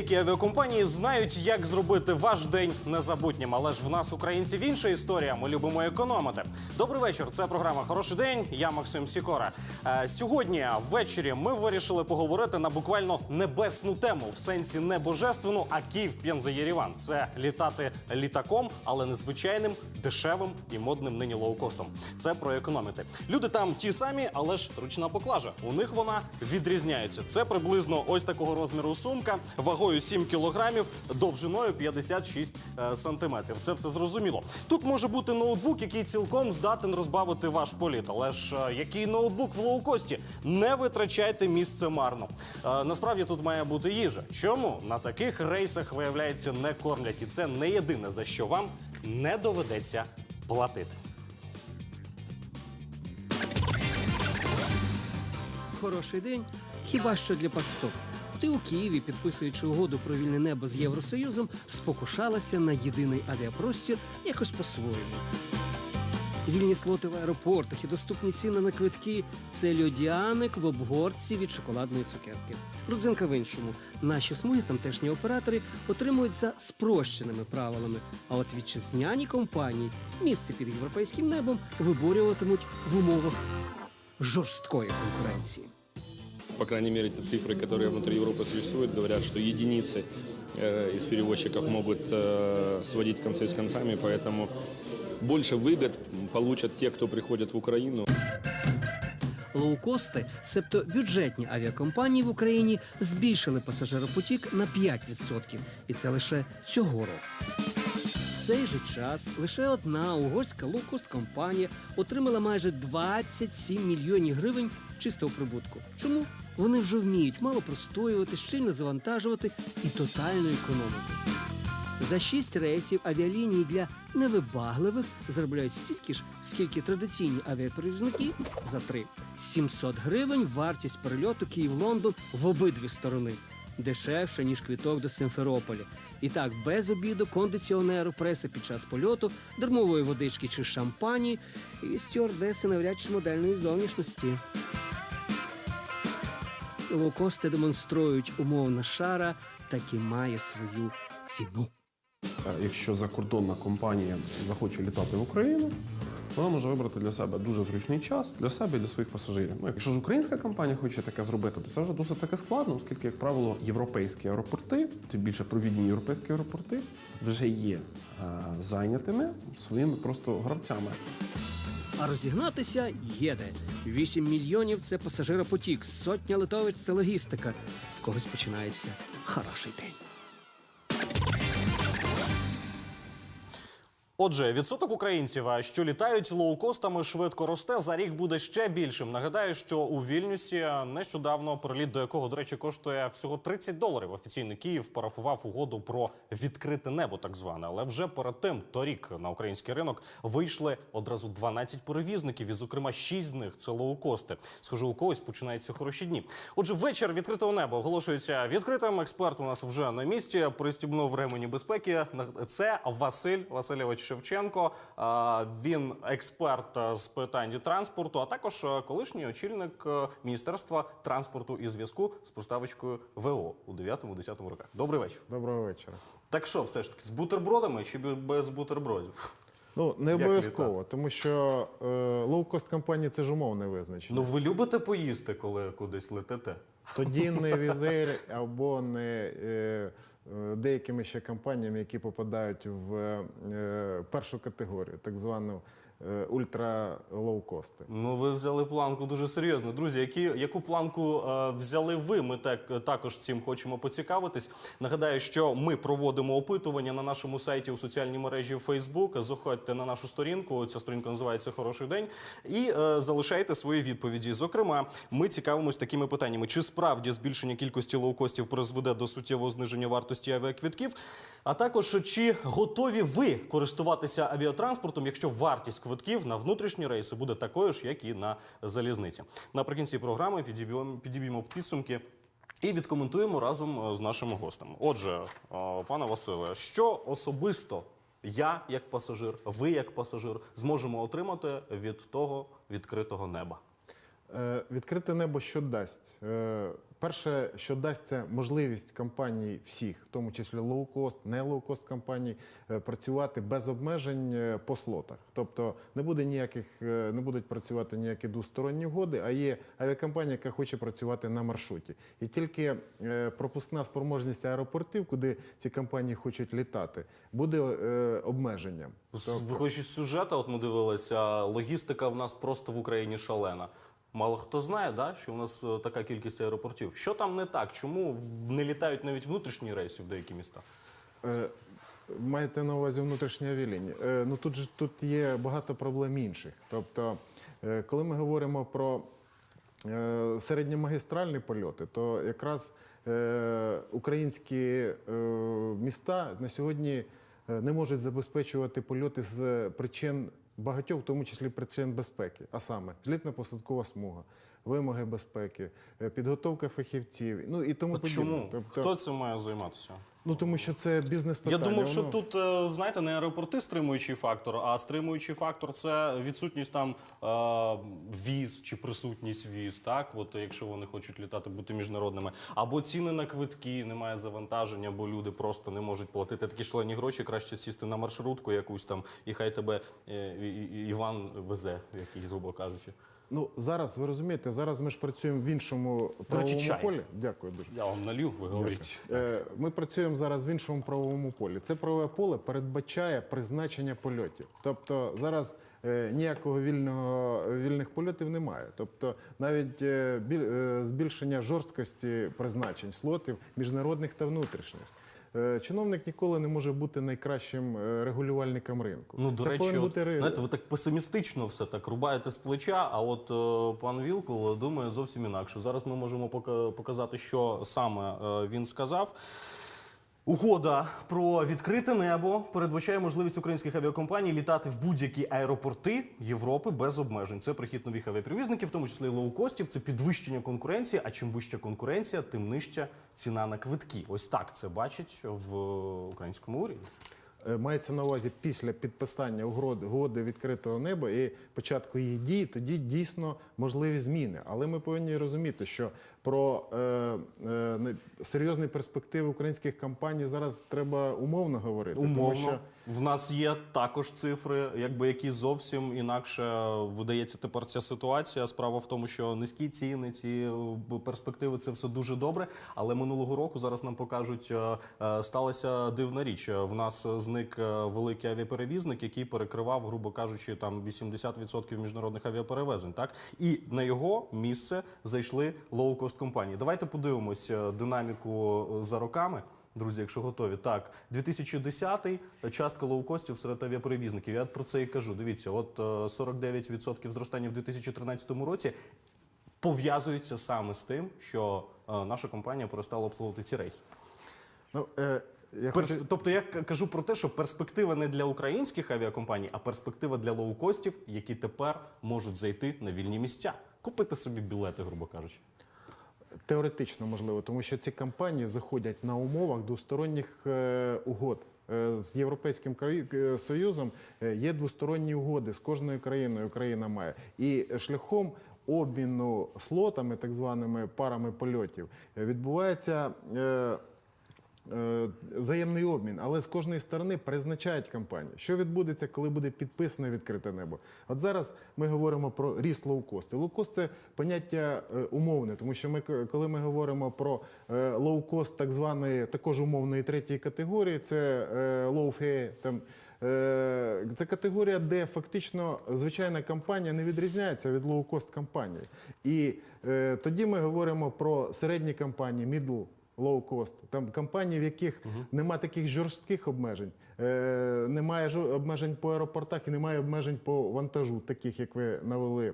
Деякі авіакомпанії знають, як зробити ваш день незабутнім. Але ж в нас, українців, інша історія. Ми любимо економити. Добрий вечір. Це програма Хороший день. Я Максим Сікора. Е, Сьогодні ввечері ми вирішили поговорити на буквально небесну тему в сенсі не божественну, а Київ П'єнза Єріван. Це літати літаком, але не звичайним, дешевим і модним нині лоукостом. Це про економити. Люди там ті самі, але ж ручна поклажа. У них вона відрізняється. Це приблизно ось такого розміру сумка, вагою 7 кілограмів, довжиною 56 е, сантиметрів. Це все зрозуміло. Тут може бути ноутбук, який цілком здатен розбавити ваш політ. Але ж е, який ноутбук в лоукості? Не витрачайте місце марно. Е, насправді тут має бути їжа. Чому на таких рейсах виявляється не кормлять, і це не єдине за що вам не доведеться платити. Хороший день, хіба що для пасток. Ти у Києві, підписуючи угоду про вільне небо з Євросоюзом, спокушалася на єдиний авіапростір якось по-своєму. Вільні слоти в аеропортах і доступні ціни на квитки це льодяник в обгортці від шоколадної цукерки. Родзинка в іншому. Наші смуги тамтешні оператори отримують за спрощеними правилами. А от вітчизняні компанії місце під європейським небом виборюватимуть в умовах жорсткої конкуренції По крайней мере, те цифры, которые внутри Европы существуют, говорят, что единицы э, из перевозчиков могут э, сводить концы с концами, поэтому больше выгод получат те, кто приходит в Украину. Лоукости, себто бюджетні авіакомпанії в Україні, збільшили пасажиропотік на 5%. І це лише цього року. В цей же час лише одна угорська лоукост-компанія отримала майже 27 мільйонів гривень чистого прибутку. Чому? Вони вже вміють мало простоювати, щільно завантажувати і тотально економити. За шість рейсів авіалінії для невибагливих заробляють стільки ж, скільки традиційні авіаперевізники за три. 700 гривень вартість перельоту Київ-Лондон в обидві сторони. Дешевше, ніж квіток до Симферополя. І так, без обіду, кондиціонеру, преси під час польоту, дармової водички чи шампані і стюардеси навряд чи модельної зовнішності. Лоукости демонструють умовна шара, так і має свою ціну. Е, Якщо закордонна компанія захоче літати в Україну, вона може вибрати для себе дуже зручний час для себе і для своїх пасажирів. Ну, якщо ж українська компанія хоче таке зробити, то це вже досить таки складно, оскільки, як правило, європейські аеропорти, тим більше провідні європейські аеропорти, вже є е, зайнятими своїми просто гравцями. А розігнатися є де. 8 мільйонів це пасажиропотік, сотня литовиць це логістика. В когось починається хороший день. Отже, відсоток українців, що літають лоукостами, швидко росте. За рік буде ще більшим. Нагадаю, що у Вільнюсі нещодавно приліт, до якого, до речі, коштує всього 30 доларів. Офіційний Київ парафував угоду про відкрите небо, так зване. Але вже перед тим торік на український ринок вийшли одразу 12 перевізників, і, зокрема, 6 з них це лоукости. Схоже, у когось починаються хороші дні. Отже, вечір відкритого неба оголошується відкритим. Експерт у нас вже на місці. Пристібнув ремені безпеки. Це Василь Васильович Шевченко. Він експерт е, з питань транспорту, а також е, колишній очільник е, міністерства транспорту і зв'язку з поставочкою ВО у 9-10 роках. Добрий вечір. Доброго вечора. Так що, все ж таки, з бутербродами чи без бутербродів? Ну не обов'язково, тому що е, лоукост компанії це ж умовне визначення. Ну ви любите поїсти, коли кудись летите? Тоді не візир або не е, е, деякими ще компаніями, які попадають в е, першу категорію, так звану е, ультра лоукости. Ну, ви взяли планку дуже серйозно. Друзі, які, яку планку е, взяли ви? Ми так, також цим хочемо поцікавитись. Нагадаю, що ми проводимо опитування на нашому сайті у соціальній мережі Facebook. Заходьте на нашу сторінку. Ця сторінка називається Хороший день. І е, залишайте свої відповіді. Зокрема, ми цікавимось такими питаннями: чи справді збільшення кількості лоукостів призведе до суттєвого зниження вартості авіаквитків? А також чи готові ви користуватися авіатранспортом, якщо вартість квитків на внутрішні рейси буде такою ж, як і на залізниці? Наприкінці програми підіб'ємо підіб'ємо підсумки. І відкоментуємо разом е, з нашими гостями. Отже, е, пане Василе, що особисто я, як пасажир, ви як пасажир, зможемо отримати від того відкритого неба? Е, Відкрите небо що дасть? Перше, що дасть, це можливість компаній всіх, в тому числі лоукост, не лоукост компаній, е, працювати без обмежень е, по слотах. Тобто не буде ніяких, е, не будуть працювати ніякі двосторонні угоди, а є авіакомпанія, яка хоче працювати на маршруті. І тільки пропускна спроможність аеропортів, куди ці компанії хочуть літати, буде обмеженням. З- Виходячи з сюжету, от ми дивилися, логістика в нас просто в Україні шалена. Мало хто знає, да, що у нас е, така кількість аеропортів. Що там не так? Чому не літають навіть внутрішні рейси в деякі міста? Е, Маєте на увазі внутрішні авіалінії? Е, Ну тут же тут є багато проблем інших. Тобто, е, коли ми говоримо про е, середньомагістральні польоти, то якраз е, українські е, міста на сьогодні е, не можуть забезпечувати польоти з причин багатьох, в тому числі причин безпеки, а саме злітно-посадкова смуга, вимоги безпеки, е, підготовка фахівців, ну і тому От чому? Тобто, Хто цим має займатися? ну тому що це бізнес Я питання. думав, що воно- тут, е, знаєте, не аеропорти стримуючий фактор, а стримуючий фактор це відсутність там е, віз чи присутність віз, так? От якщо вони хочуть літати, бути міжнародними. Або ціни на квитки, немає завантаження, бо люди просто не можуть платити такі шалені гроші. Краще сісти на маршрутку якусь там, і хай тебе е, Іван везе, який, грубо кажучи. Ну зараз ви розумієте, зараз ми ж працюємо в іншому правовому чай. полі. Дякую дуже. Я вам налю, ви говоріть. Е, Ми працюємо зараз в іншому правовому полі. Це правове поле передбачає призначення польотів. Тобто зараз е, ніякого вільного вільних польотів немає. Тобто навіть е, біль- е, збільшення жорсткості призначень слотів міжнародних та внутрішніх. Е, Чиновник ніколи не може бути найкращим е, регулювальником ринку. Ну, до Це речі, от, бути знаєте, ви так песимістично все так рубаєте з плеча, а от е, пан Вілкул думає зовсім інакше. Зараз ми можемо пока- показати, що саме е, він сказав. Угода про відкрите небо передбачає можливість українських авіакомпаній літати в будь-які аеропорти Європи без обмежень. Це прихід нових авіаперевізників, в тому числі лоукостів, це підвищення конкуренції. А чим вища конкуренція, тим нижча ціна на квитки. Ось так це бачить в українському уряді. Е, Мається на увазі після підписання угоди відкритого неба і початку її дії, тоді дійсно можливі зміни. Але ми повинні розуміти, що про е, е, серйозні перспективи українських компаній зараз треба умовно говорити. Тому що В нас є також цифри, якби які зовсім інакше видається тепер ця ситуація. Справа в тому, що низькі ціни, ці е, перспективи це все дуже добре. Але минулого року зараз нам покажуть, е, е, сталася дивна річ. Е, В нас е, зник е, великий авіаперевізник, який перекривав, грубо кажучи, там 80% міжнародних авіаперевезень. Так і на його місце зайшли лоукост компанії. Давайте подивимось е, динаміку е, за роками. Друзі, якщо готові, так 2010-й частка лоукостів серед авіаперевізників. Я про це і кажу. Дивіться, от е, 49% зростання в 2013 році пов'язується саме з тим, що е, наша компанія перестала обслуговувати ці рейси. ну, е, я Перс... хочу, Тобто я кажу про те, що перспектива не для українських авіакомпаній, а перспектива для лоукостів, які тепер можуть зайти на вільні місця, купити собі білети, грубо кажучи. Теоретично можливо, тому що ці компанії заходять на умовах двосторонніх е, угод. Е, З Європейським е, Союзом є двосторонні угоди з кожною країною. Україна має і шляхом обміну слотами, так званими парами польотів, відбувається. Е, Взаємний обмін, але з кожної сторони призначають компанії. Що відбудеться, коли буде підписане відкрите небо? От зараз ми говоримо про ріст лоукосту. Лоукост це поняття е, умовне, тому що ми коли ми говоримо про е, лоукост так званої також умовної третьої категорії, це е, low там. Це категорія, де фактично звичайна компанія не відрізняється від лоукост компанії. І е, тоді ми говоримо про середні компанії, middle cost. Там компанії, в яких нема таких жорстких обмежень, е, немає обмежень по аеропортах і немає обмежень по вантажу, таких як ви навели е,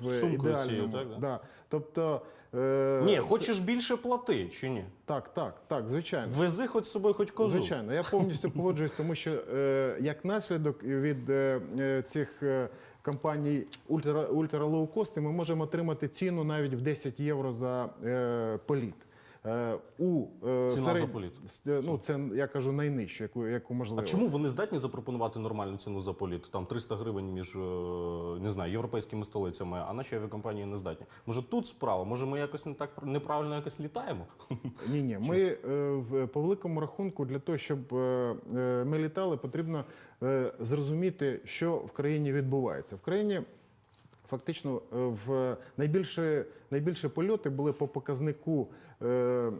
в ідеальному. цією, так, да? Да. Тобто, е, Ні, це- хочеш більше плати чи ні? так, так, так, звичайно. Вези хоч з собою, хоч козу. Звичайно, я повністю погоджуюсь, тому що е, як наслідок від е, е, цих е, компаній ультра, ультра лоукости ми можемо отримати ціну навіть в 10 євро за е, політ. Е, у е, Ціна за політ. Ну це я кажу найнижчу, яку яку можливо. А чому вони здатні запропонувати нормальну ціну за політ? Там 300 гривень між е, не знаю європейськими столицями, а наші авіакомпанії не здатні. Може тут справа? Може ми якось не так неправильно якось літаємо? Ні, ні. Ми е, в по великому рахунку для того, щоб е, е, ми літали, потрібно е, зрозуміти, що в країні відбувається. В країні фактично е, в найбільше, найбільше польоти були по показнику е, е,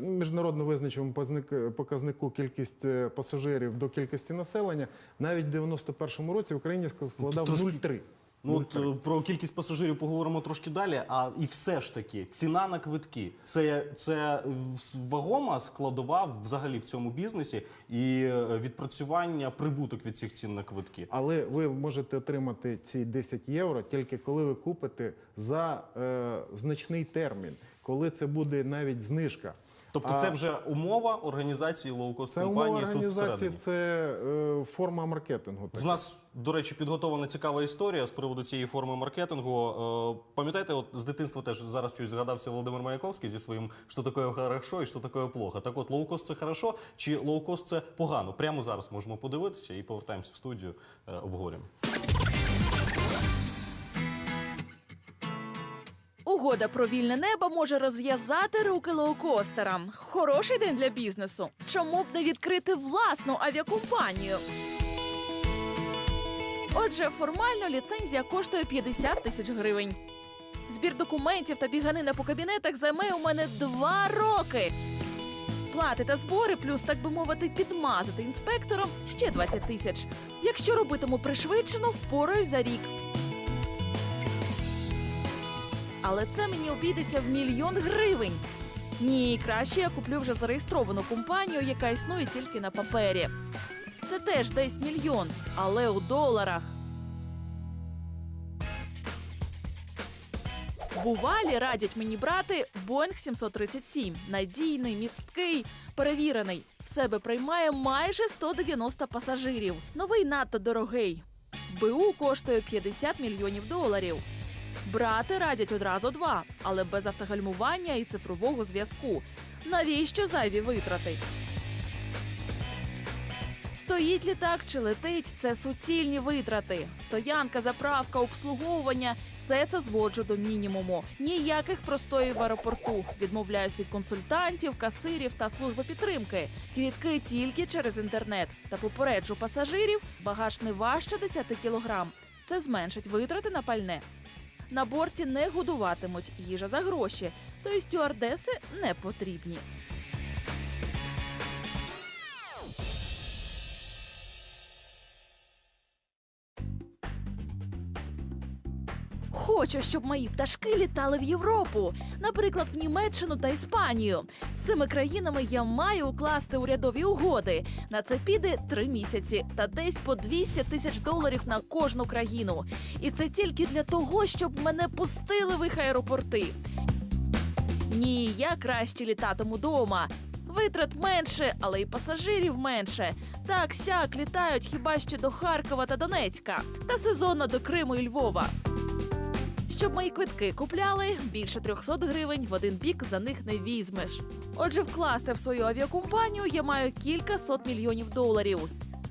міжнародно визначеному показник- показнику кількість пасажирів до кількості населення. Навіть в 91-му році в Україні ск- складав трошки- 0,3. Ну от е, про кількість пасажирів поговоримо трошки далі. А і все ж таки, ціна на квитки це, це в- вагома складова взагалі в цьому бізнесі і е, відпрацювання прибуток від цих цін на квитки. Але ви можете отримати ці 10 євро тільки коли ви купите за е, значний термін, коли це буде навіть знижка. Тобто, це вже умова організації лоукост це умова компанії тут організації, всередині. це е, форма маркетингу. В нас, до речі, підготовлена цікава історія з приводу цієї форми маркетингу. Е, Пам'ятаєте, от з дитинства теж зараз щось згадався Володимир Маяковський зі своїм що таке хорошо і що таке плохо. Так от, лоукост це хорошо чи лоукост це погано? Прямо зараз можемо подивитися і повертаємося в студію, е, обговорюємо. Угода про вільне небо може розв'язати руки лоукостерам. Хороший день для бізнесу. Чому б не відкрити власну авіакомпанію? Отже, формально ліцензія коштує 50 тисяч гривень. Збір документів та біганина по кабінетах займе у мене два роки. Плати та збори, плюс, так би мовити, підмазати інспектором ще 20 тисяч. Якщо робитиму пришвидшено, впораюсь за рік. Але це мені обійдеться в мільйон гривень. Ні, краще я куплю вже зареєстровану компанію, яка існує тільки на папері. Це теж десь мільйон, але у доларах. Бувалі радять мені брати Boeing 737. Надійний, місткий, перевірений. В себе приймає майже 190 пасажирів. Новий надто дорогий. БУ коштує 50 мільйонів доларів. Брати радять одразу два, але без автогальмування і цифрового зв'язку. Навіщо зайві витрати? Стоїть літак чи летить це суцільні витрати. Стоянка, заправка, обслуговування все це зводжу до мінімуму. Ніяких простоїв в аеропорту. Відмовляюсь від консультантів, касирів та служби підтримки. Квітки тільки через інтернет. Та попереджу пасажирів, багаж не важче 10 кілограм. Це зменшить витрати на пальне. На борті не годуватимуть їжа за гроші, то й стюардеси не потрібні. Хочу, щоб мої пташки літали в Європу, наприклад, в Німеччину та Іспанію. З цими країнами я маю укласти урядові угоди. На це піде три місяці та десь по 200 тисяч доларів на кожну країну. І це тільки для того, щоб мене пустили в їх аеропорти. Ні, я краще літатиму дома. Витрат менше, але й пасажирів менше. Так сяк літають хіба що до Харкова та Донецька, та сезонно до Криму і Львова. Щоб мої квитки купляли, більше 300 гривень в один бік за них не візьмеш. Отже, вкласти в свою авіакомпанію я маю кілька сот мільйонів доларів.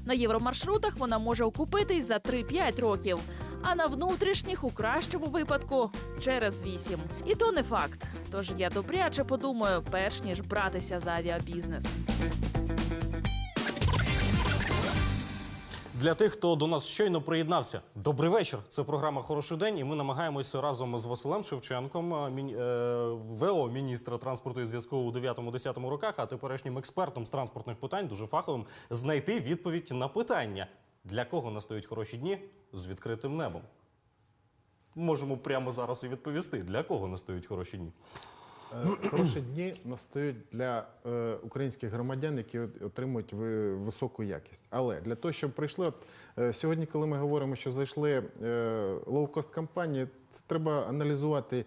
На євромаршрутах вона може окупитись за 3-5 років, а на внутрішніх у кращому випадку через 8. І то не факт. Тож я добряче подумаю, перш ніж братися за авіабізнес. Для тих, хто до нас щойно приєднався, добрий вечір. Це програма Хороший день, і ми намагаємося разом з Василем Шевченком, а, е, ВО міністра транспорту і зв'язку у 9-10 роках, а теперішнім експертом з транспортних питань, дуже фаховим, знайти відповідь на питання, для кого настають хороші дні з відкритим небом. Можемо прямо зараз і відповісти, для кого настають хороші дні. Е, Хороші дні настають для е, українських громадян, які отримують високу якість. Але для того, щоб прийшли, от е, сьогодні, коли ми говоримо, що зайшли е, лоукост компанії, це треба аналізувати Е,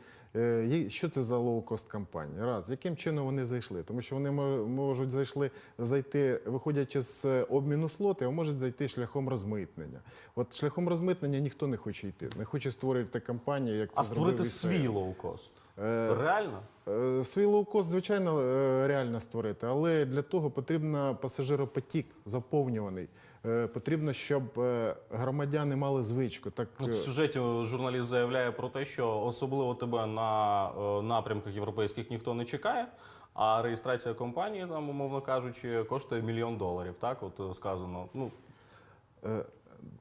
Що це за лоукост компанії? Раз, яким чином вони зайшли? Тому що вони мо- можуть зайшли, зайти, виходячи з е, обміну слоти, а можуть зайти шляхом розмитнення. От шляхом розмитнення ніхто не хоче йти, не хоче створити компанію, як це А створити свій лоукост. Е, Реально? Е, Свій лоукост, звичайно, е, реально створити, але для того потрібно пасажиропотік заповнюваний. Е, Потрібно, щоб е, громадяни мали звичку. Так От е, в сюжеті журналіст заявляє про те, що особливо тебе на напрямках європейських ніхто не чекає. А реєстрація компанії, там, умовно кажучи, коштує мільйон доларів. Так, от сказано. Ну,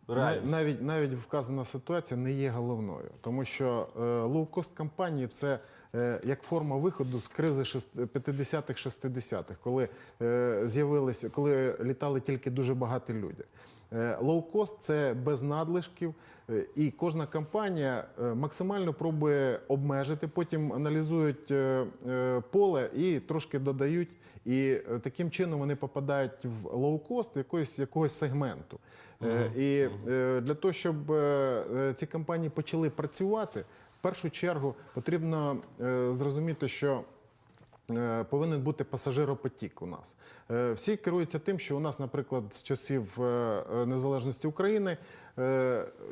реальність. навіть навіть вказана ситуація не є головною, тому що лоукост компанії це як форма виходу з кризи 50-х, 60-х, коли е, з'явилися, коли літали тільки дуже багаті люди. Е, Лоукост це без надлишків, е, і кожна компанія е, максимально пробує обмежити, потім аналізують е, е, поле і трошки додають. І е, таким чином вони попадають в лоукост якогось, якогось сегменту. Е, І е, для того, щоб е, е, ці компанії почали працювати, в першу чергу потрібно е, зрозуміти, що е, повинен бути пасажиропотік у нас. Е, Всі керуються тим, що у нас, наприклад, з часів незалежності України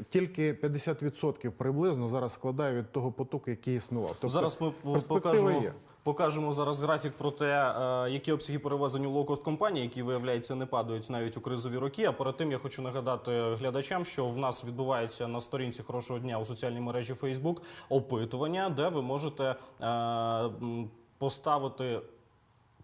тільки 50% приблизно зараз складає від того потоку, який існував. Тобто зараз ми перспектива покажемо, є. Покажемо зараз графік про те, е, які обсяги перевезень у лоукост компанії, які виявляється не падають навіть у кризові роки. А перед тим я хочу нагадати глядачам, що в нас відбувається на сторінці хорошого дня у соціальній мережі Facebook опитування, де ви можете е, поставити.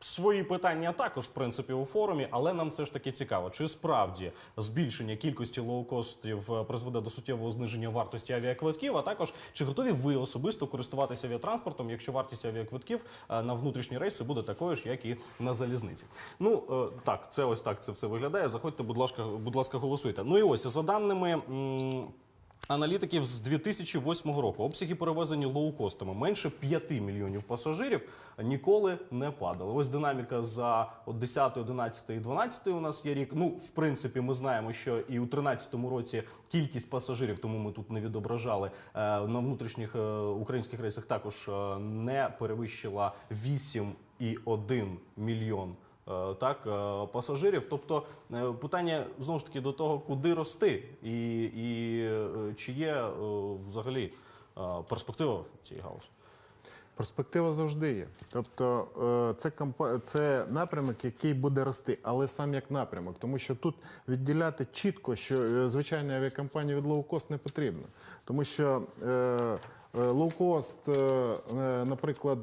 Свої питання також, в принципі, у форумі, але нам все ж таки цікаво, чи справді збільшення кількості лоукостів е, призведе до суттєвого зниження вартості авіаквитків, а також чи готові ви особисто користуватися авіатранспортом, якщо вартість авіаквитків е, на внутрішні рейси буде такою ж, як і на залізниці. Ну е, так, це ось так це все виглядає. Заходьте, будь ласка, будь ласка, голосуйте. Ну і ось за даними. Аналітиків з 2008 року обсяги перевезені лоукостами менше 5 мільйонів пасажирів ніколи не падали. Ось динаміка за от 10, 11 і 12 у нас є рік. Ну, в принципі, ми знаємо, що і у 13 році кількість пасажирів, тому ми тут не відображали е, на внутрішніх е, українських рейсах також е, не перевищила 8,1 мільйон. Е, Так, е, пасажирів. Тобто е, питання знову ж таки до того, куди рости, і, і чи є взагалі перспектива цій галузі. Перспектива завжди є. Тобто це, це напрямок, який буде рости, але сам як напрямок, тому що тут відділяти чітко, що звичайні авіакомпанії від лоукост не потрібно. Тому що лоукост, наприклад,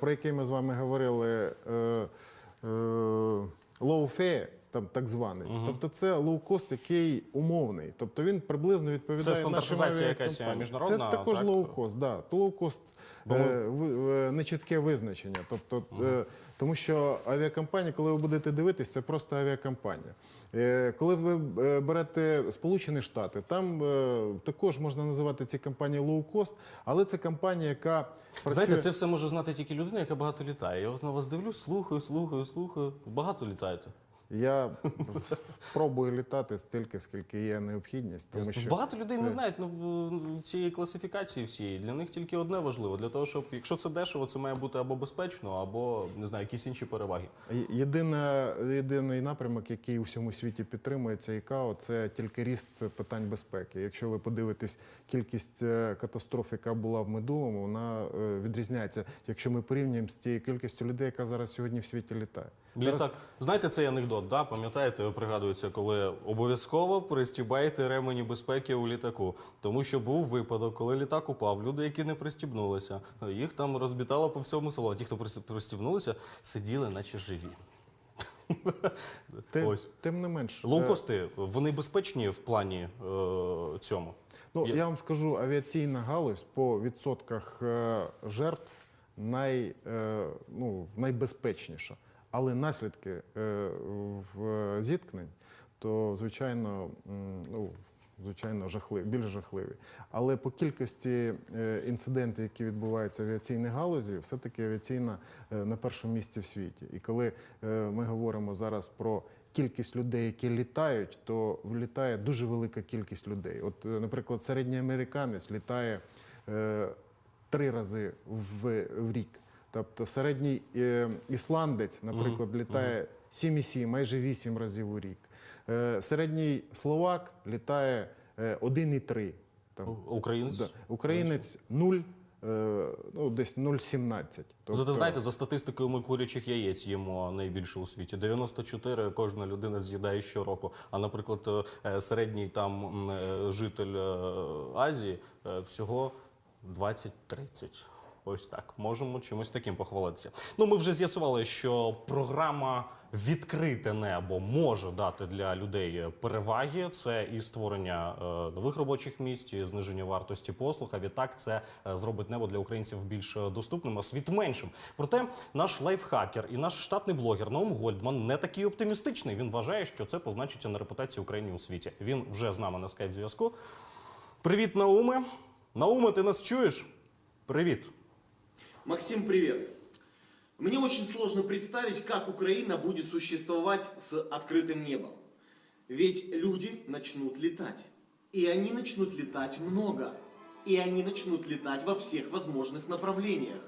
про який ми з вами говорили, лоуфе, е, там так званий. Тобто це лоукост, який умовний. Тобто він приблизно відповідає Це стандартизація якась, міжнародна, Це також так? лоукост, да. Лоукост е, е, нечітке визначення. Тобто, е, тому що авіакомпанія, коли ви будете дивитись, це просто авіакомпанія. Е, коли ви е, берете Сполучені Штати, там е, також можна називати ці компанії лоукост, але це компанія, яка працює... Знаєте, це все може знати тільки людина, яка багато літає. Я от на вас дивлюсь, слухаю, слухаю, слухаю. Багато літаєте. Я спробую літати стільки, скільки є необхідність, тому що Багато людей не знають ну, цієї класифікації всієї. Для них тільки одне важливо. Для того, щоб якщо це дешево, це має бути або безпечно, або не знаю, якісь інші переваги. Є- Єдина, єдиний напрямок, який у всьому світі підтримується ІКАО, це тільки ріст питань безпеки. Якщо ви подивитесь кількість е, катастроф, яка була в Медулому, вона е, відрізняється, якщо ми порівнюємо з тією кількістю людей, яка зараз сьогодні в світі літає. Зараз знаєте цей анекдот, да? пам'ятаєте, пригадується, коли обов'язково пристібайте ремені безпеки у літаку. Тому що був випадок, коли літак упав, люди, які не пристібнулися, їх там розбітало по всьому селу. А ті, хто присті- пристібнулися, сиділи, наче живі. Ти- Ось. Тим не менш, е, Лоукости, вони безпечні в плані е, цьому. Ну, Я- я вам скажу, авіаційна галузь по відсотках е, жертв най, е, ну, найбезпечніша. Але наслідки е, в зіткнень, то звичайно, ну, звичайно, жахливі, більш жахливі. Але по кількості е, інцидентів, які відбуваються в авіаційній галузі, все-таки авіаційна е, на першому місці в світі. І коли ми говоримо зараз про кількість людей, які літають, то влітає дуже велика кількість людей. От, наприклад, середній американець літає е, три рази в, в рік. Тобто середній е, ісландець, наприклад, літає 7,7, майже 8 разів у рік. Е, середній словак літає е, 1,3. Там. Українець? Да. Українець 0, е, ну, десь 0,17. Тобто, Зате знаєте, за статистикою ми курячих яєць їмо найбільше у світі. 94 кожна людина з'їдає щороку. А наприклад, е, середній там е, житель е, Азії е, всього 20-30. Ось так. Можемо чимось таким похвалитися. Ну, ми вже з'ясували, що програма Відкрите небо може дати для людей переваги. Це і створення е, нових робочих місць, і зниження вартості послуг. А відтак це е, зробить небо для українців більш доступним, а світ меншим. Проте наш лайфхакер і наш штатний блогер Наум Гольдман не такий оптимістичний. Він вважає, що це позначиться на репутації України у світі. Він вже з нами на скайп зв'язку. Привіт, Науме. Науме, ти нас чуєш? Привіт. Максим, привет. Мне очень сложно представить, как Украина будет существовать с открытым небом. Ведь люди начнут летать. И они начнут летать много. И они начнут летать во всех возможных направлениях.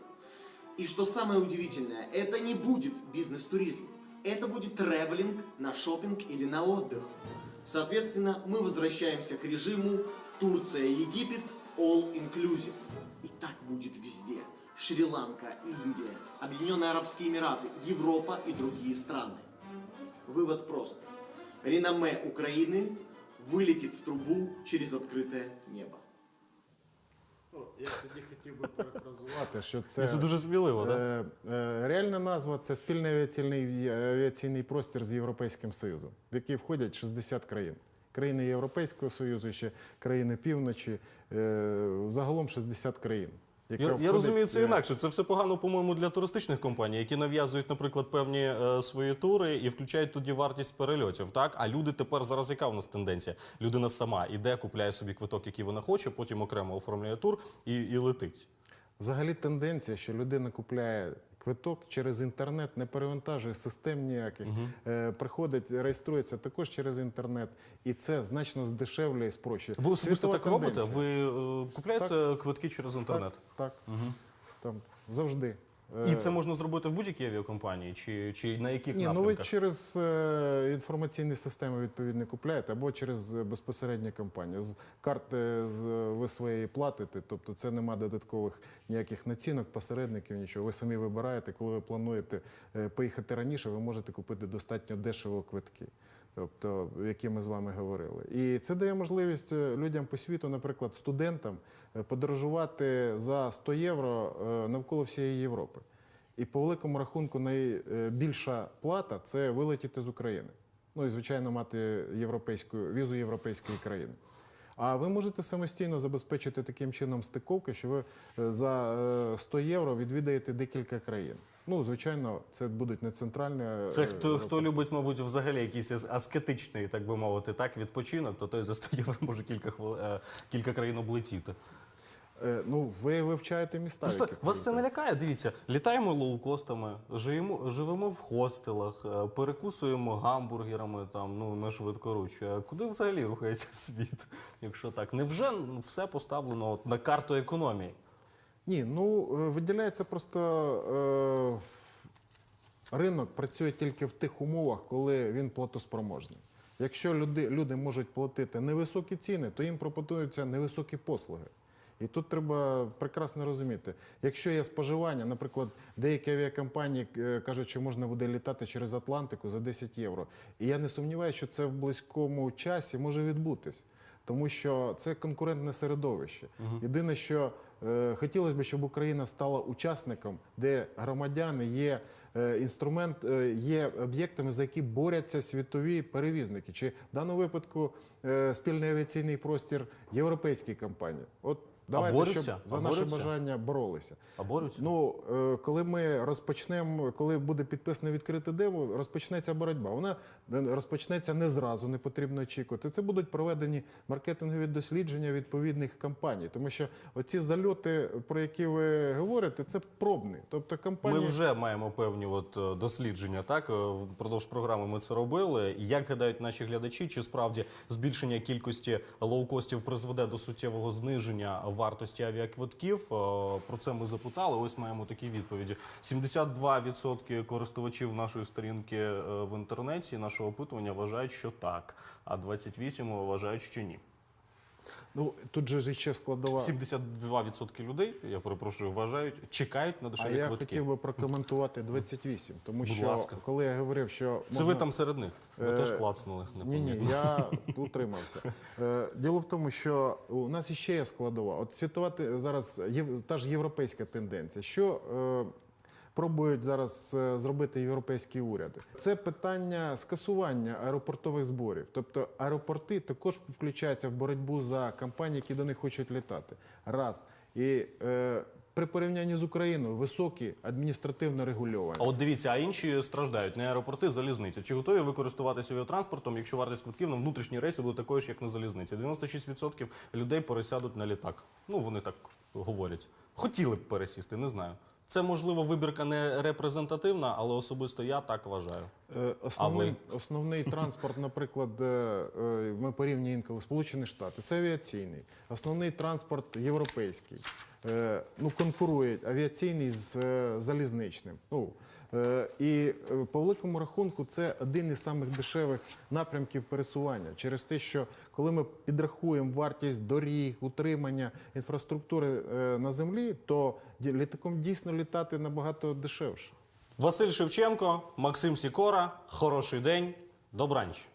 И что самое удивительное, это не будет бизнес-туризм. Это будет тревелинг на шопинг или на отдых. Соответственно, мы возвращаемся к режиму Турция-Египет all inclusive. И так будет везде. Шри-Ланка, Индия, Объединенные Арабские Эмираты, Европа и другие страны. Вывод прост. Реноме Украины вылетит в трубу через открытое небо. Ну, Я тоді хотів би перефразувати, що це, Це дуже сміливо, так? е, е, реальна назва це спільний авіаційний, авіаційний простір з Європейським Союзом, в який входять 60 країн. Країни Європейського Союзу, ще країни півночі, е, загалом 60 країн. Я, я розумію це е, інакше. Це все погано, по-моєму, для туристичних компаній, які нав'язують, наприклад, певні е, свої тури і включають тоді вартість перельотів. Так, а люди тепер зараз яка в нас тенденція? Людина сама іде, купляє собі квиток, який вона хоче, потім окремо оформлює тур і, і летить. Взагалі тенденція, що людина купляє квиток через інтернет, не перевантажує систем ніяких, е, приходить, реєструється також через інтернет, і це значно здешевлює і спрощує. Ви особисто так робите? Ви е, купляєте квитки через інтернет? Так, так. Там завжди. І Е, це можна зробити в будь-якій авіакомпанії, чи, чи на яких Ні, ну ви через е, інформаційні системи відповідно купляєте або через е, безпосередню компанію. З карти з, ви своєї платите, тобто це нема додаткових ніяких націнок, посередників, нічого. Ви самі вибираєте, коли ви плануєте е, поїхати раніше, ви можете купити достатньо дешево квитки. Тобто, які ми з вами говорили, і це дає можливість е, людям по світу, наприклад, студентам, е, подорожувати за 100 євро е, навколо всієї Європи. І по великому рахунку найбільша плата це вилетіти з України. Ну і звичайно мати європейську візу європейської країни. А ви можете самостійно забезпечити таким чином стиковки, що ви за е, 100 євро відвідаєте декілька країн. Ну, звичайно, це будуть не центральні. е, Це хто, Європи. хто любить, мабуть, взагалі якийсь аскетичний, так би мовити, так, відпочинок, то той за 100 євро може кілька, хвили- е, кілька країн облетіти. Е, Ну, ви вивчаєте міста. Просто вас це не лякає. Дивіться, літаємо лоукостами, живемо, живемо в хостелах, е, перекусуємо гамбургерами там, ну, на швидкоруч. А Куди взагалі рухається світ, якщо так? Невже все поставлено от на карту економії? Ні, ну е, виділяється просто е, ринок працює тільки в тих умовах, коли він платоспроможний. Якщо люди, люди можуть платити невисокі ціни, то їм пропонуються невисокі послуги. І тут треба прекрасно розуміти, якщо є споживання, наприклад, деякі авіакомпанії е, кажуть, що можна буде літати через Атлантику за 10 євро. І я не сумніваюся, що це в близькому часі може відбутись, тому що це конкурентне середовище. Єдине, що хотілося б, щоб Україна стала учасником, де громадяни є. е, Інструмент е, є об'єктами, за які борються світові перевізники, чи в даному випадку е, спільний авіаційний простір європейські компанії. От давайте, борються? щоб за А наше борються? бажання боролися. А борються? Ну, е, коли ми розпочнемо, коли буде підписане відкрите демо, розпочнеться боротьба. Вона не- розпочнеться не зразу, не потрібно очікувати. Це будуть проведені маркетингові дослідження відповідних компаній, тому що оці зальоти, про які ви говорите, це пробні. Тобто Ми вже маємо певні от е, дослідження. Так Е, впродовж програми ми це робили. Як гадають наші глядачі, чи справді збільшення кількості лоукостів призведе до суттєвого зниження вартості авіаквитків. Е, Про це ми запитали. Ось маємо такі відповіді: 72% користувачів нашої сторінки е, в інтернеті нашого опитування вважають, що так, а 28% вважають, що ні. Ну тут же ще складова. 72% людей, я перепрошую, вважають, чекають на А я квитки. хотів би прокоментувати 28, тому Будь що ласка. коли я говорив, що Це ви там серед них. Ви Е, теж клацнули. Ні, ні, я утримався. Е, Діло в тому, що у нас іще є складова. От світова те- зараз єв- та ж європейська тенденція. Що е, пробують зараз е, зробити європейські уряди? Це питання скасування аеропортових зборів. Тобто аеропорти також включаються в боротьбу за компанії, які до них хочуть літати. Раз. І е, при порівнянні з Україною високі адміністративно регульовані. А от дивіться, а інші страждають не аеропорти, залізниця. Чи готові ви користуватися авіатранспортом, якщо вартість квитків на внутрішні рейси буде такою ж, як на залізниці? 96% людей пересядуть на літак. Ну вони так говорять. Хотіли б пересісти, не знаю. Це можливо вибірка не репрезентативна, але особисто я так вважаю. Е, Основний, основний транспорт, наприклад, е, ми порівнюємо інколи Сполучені Штати, це авіаційний. Основний транспорт європейський. Е, Ну, конкурує авіаційний з залізничним. Ну, і е, по великому рахунку це один із самих дешевих напрямків пересування. Через те, що коли ми підрахуємо вартість доріг, утримання інфраструктури е, на землі, то літаком дійсно літати набагато дешевше. Василь Шевченко, Максим Сікора. Хороший день. Добраніч.